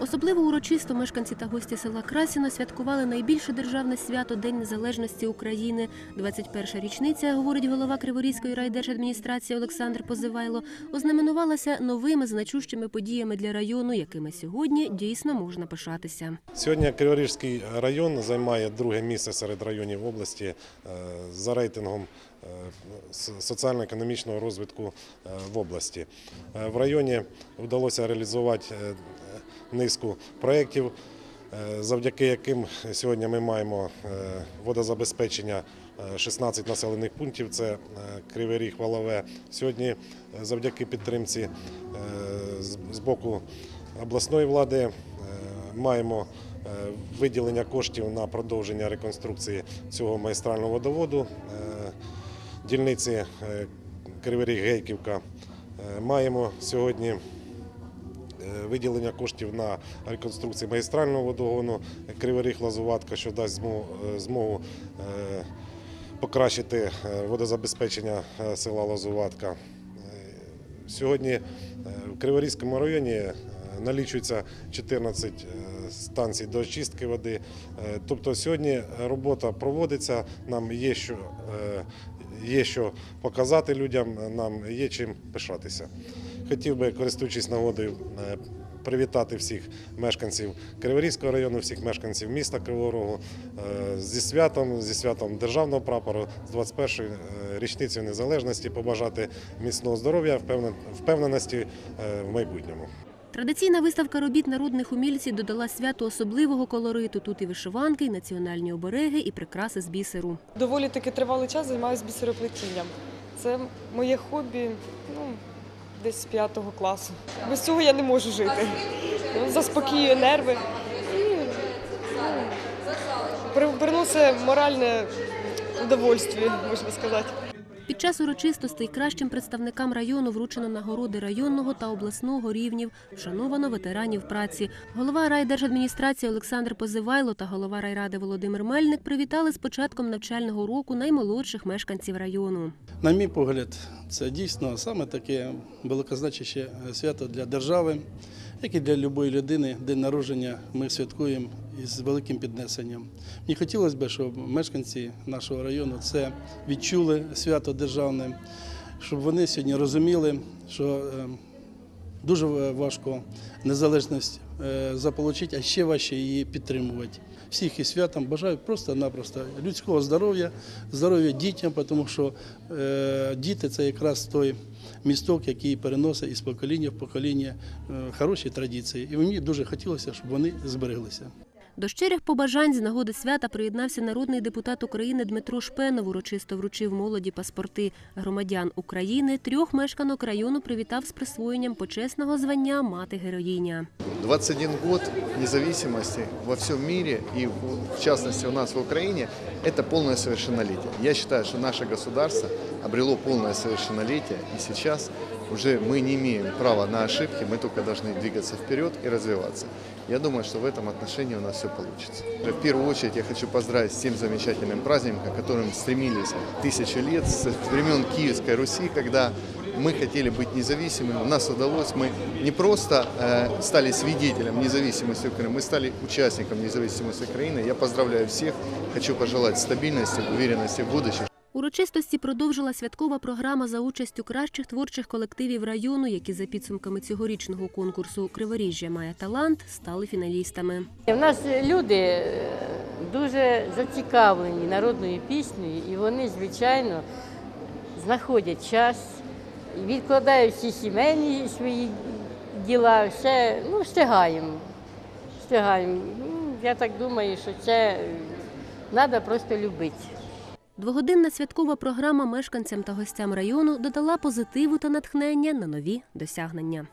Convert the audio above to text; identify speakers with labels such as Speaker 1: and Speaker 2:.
Speaker 1: Особливо урочисто мешканці та гості села Красіно святкували найбільше державне свято День Незалежності України. 21-ша річниця, говорить голова Криворізької райдержадміністрації Олександр Позивайло, ознаменувалася новими значущими подіями для району, якими сьогодні дійсно можна пишатися.
Speaker 2: Сьогодні Криворіжський район займає друге місце серед районів області е, за рейтингом е, соціально-економічного розвитку е, в області. В районі вдалося реалізувати низку проєктів, е, завдяки яким сьогодні ми маємо е, водозабезпечення е, 16 населених пунктів. Це е, Кривий Ріг, Волове. Сьогодні е, завдяки підтримці е, з- боку обласної влади е, маємо е, виділення коштів на продовження реконструкції цього магістрального водоводу е, дільниці е, Кривий Ріг Гейківка. Е, Маємо сьогодні е, виділення коштів на реконструкцію магістрального водогону Кривий Ріг Лазуватка, що дасть змогу, е, е, покращити е, водозабезпечення е, села Лазуватка. Е, Сьогодні е, в Криворізькому районі е, налічується 14 е, станцій до очистки води. Е, Тобто сьогодні робота проводиться, нам є що, е, є що показати людям, нам є чим пишатися. Хотів би, користуючись нагодою, е, привітати всіх мешканців Криворізького району, всіх мешканців міста Кривого Рогу е, зі святом, зі святом державного прапору, з 21-ї е, річницею незалежності, побажати міцного здоров'я, впевнен- впевненості в майбутньому.
Speaker 1: Традиційна виставка робіт народних умільців додала святу особливого колориту. Тут і вишиванки, і національні обереги, і прикраси з бісеру.
Speaker 3: Доволі таки тривалий час займаюся бісероплетінням. Це моє хобі ну, десь з п'ятого класу. Без цього я не можу жити. Заспокіює нерви і ну, приносить моральне удовольствие, можна сказати.
Speaker 1: Під час урочистостей кращим представникам району вручено нагороди районного та обласного рівнів. Вшановано ветеранів праці. Голова райдержадміністрації Олександр Позивайло та голова райради Володимир Мельник привітали з початком навчального року наймолодших мешканців району.
Speaker 4: На мій погляд, це дійсно саме таке великозначуще свято для держави, як і для будь-якої людини. День народження ми святкуємо із великим піднесенням. Мені хотілося б, щоб мешканці нашого району це відчули свято державне, щоб вони сьогодні розуміли, що е, дуже важко незалежність е, заполучити, а ще важче її підтримувати. Всіх і святом бажаю просто-напросто людського здоров'я, здоров'я дітям, тому що е, діти це якраз той місток, який переносить із покоління в покоління е, хороші традиції. І мені дуже хотілося, щоб вони збереглися.
Speaker 1: До щирих побажань з нагоди свята приєднався народний депутат України Дмитро Шпенов. Урочисто вручив молоді паспорти громадян України. Трьох мешканок району привітав з присвоєнням почесного звання мати героїня.
Speaker 5: 21 год независимости во всем мире и в частности у нас в Украине – это полное совершеннолетие. Я считаю, что наше государство обрело полное совершеннолетие, и сейчас уже мы не имеем права на ошибки, мы только должны двигаться вперед и развиваться. Я думаю, что в этом отношении у нас все получится. В первую очередь я хочу поздравить с тем замечательным праздником, к которым стремились тысячи лет, с времен Киевской Руси, когда мы хотели быть независимыми, у нас удалось, мы не просто э, стали свидетелем независимости Украины, мы стали участником независимости Украины. Я поздравляю всех, хочу пожелать стабильности, уверенности в будущем.
Speaker 1: Урочистості продовжила святкова програма за участю кращих творчих колективів району, які за підсумками цьогорічного конкурсу Криворіжжя має талант, стали фіналістами.
Speaker 6: У нас люди е, дуже зацікавлені народною піснею, і вони, звичайно, знаходять час, відкладають всі сімейні свої діла, все, ну, встигаємо. Встигаємо. Ну, Я так думаю, що це треба просто любити.
Speaker 1: Двогодинна святкова програма мешканцям та гостям району додала позитиву та натхнення на нові досягнення.